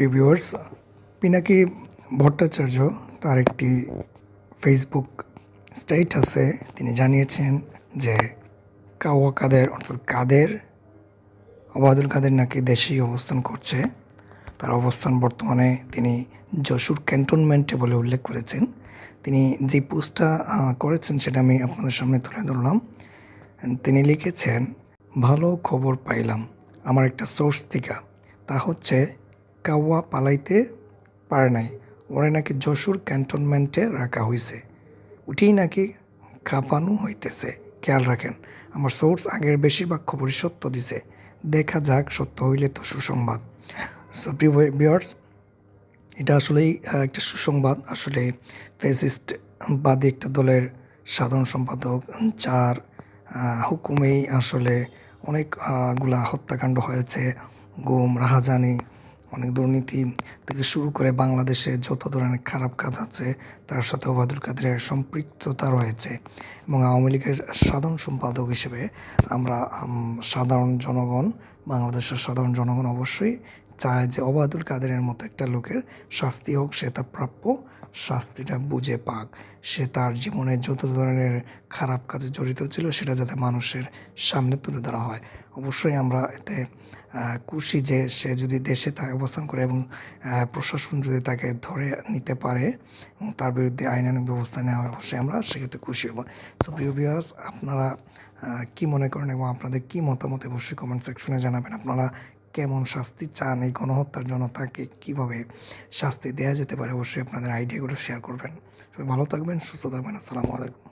Previewers Pinaki Bhattacharya তার একটি Facebook স্টেটাসে তিনি জানিয়েছেন যে কাওয়া কাদের, অর্থাৎ কাদের অবাদুল কাদের নাকি দেশেই অবস্থান করছে। তার অবস্থান বর্তমানে তিনি যশোর ক্যান্টনমেন্টে বলে উল্লেখ করেছেন। তিনি যে পোস্টটা করেছেন সেটা আমি আপনাদের সামনে তুলে ধরলাম। তিনি লিখেছেন, ভালো খবর পাইলাম। আমার একটা সোর্স থেকে। তা হচ্ছে কাওয়া পালাইতে পারে নাই। ওরে নাকি যশোর ক্যান্টনমেন্টে রাখা হয়েছে উঠেই নাকি কাঁপানো হইতেছে। খেয়াল রাখেন আমার সোর্স আগের বেশিরভাগ খবরই সত্য দিছে। দেখা যাক সত্য হইলে তো সুসংবাদ। সো বিয়ার্স এটা আসলেই একটা সুসংবাদ। আসলে ফেসিস্ট বাদী একটা দলের সাধারণ সম্পাদক আহ, হুকুমেই আসলে অনেকগুলা হত্যাকাণ্ড হয়েছে। গুম রাহাজানি অনেক দুর্নীতি থেকে শুরু করে বাংলাদেশে যত ধরনের খারাপ কাজ আছে, তার সাথে অবাদুল কাদেরের সম্পৃক্ততা রয়েছে এবং আওয়ামী লীগের সাধারণ সম্পাদক হিসেবে আমরা সাধারণ জনগণ, বাংলাদেশের সাধারণ জনগণ অবশ্যই চায় যে অবায়দুল কাদেরের মতো একটা লোকের শাস্তি হোক, সে তা প্রাপ্য শাস্তিটা বুঝে পাক। সে তার জীবনে যত ধরনের খারাপ কাজে জড়িত ছিল, সেটা যাতে মানুষের সামনে তুলে ধরা হয়। অবশ্যই আমরা এতে খুশি যে সে যদি দেশে তা অবস্থান করে এবং প্রশাসন যদি তাকে ধরে নিতে পারে এবং তার বিরুদ্ধে আইনানুগ ব্যবস্থা নেওয়া হয়, অবশ্যই আমরা সেক্ষেত্রে খুশি হব। সো প্রিয় বিয়াস আপনারা কি মনে করেন এবং আপনাদের কি মতামত অবশ্যই কমেন্ট সেকশনে জানাবেন। আপনারা কেমন শাস্তি চান এই গণহত্যার জন্য তাকে কীভাবে শাস্তি দেওয়া যেতে পারে অবশ্যই আপনাদের আইডিয়াগুলো শেয়ার করবেন। সবাই ভালো থাকবেন, সুস্থ থাকবেন, আসসালামু আলাইকুম।